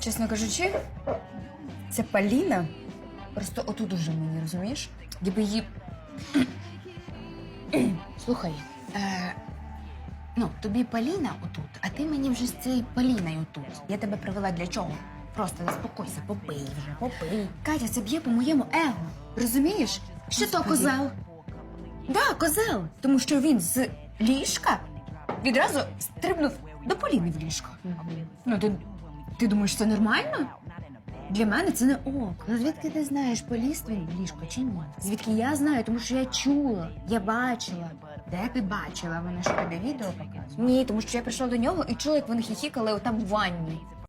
Чесно кажучи, ця Поліна просто отут уже мені, розумієш? Якби її. Слухай, е, ну, тобі Поліна отут, а ти мені вже з цією Поліною тут. Я тебе привела для чого? Просто заспокойся, попий вже, попий. Катя, це б'є по моєму его. Розумієш? Що то козел? Да, козел. Тому що він з ліжка відразу стрибнув до Поліни в ліжко. Ну, ти, ти думаєш, це нормально? Для мене це не ок. Ну звідки ти знаєш, поліз в ліжко чи ні? Звідки я знаю, тому що я чула, я бачила. Де ти бачила? Вона що тобі відео показує? Ні, тому що я прийшла до нього і чула, як вони хіхікали отам в ванні.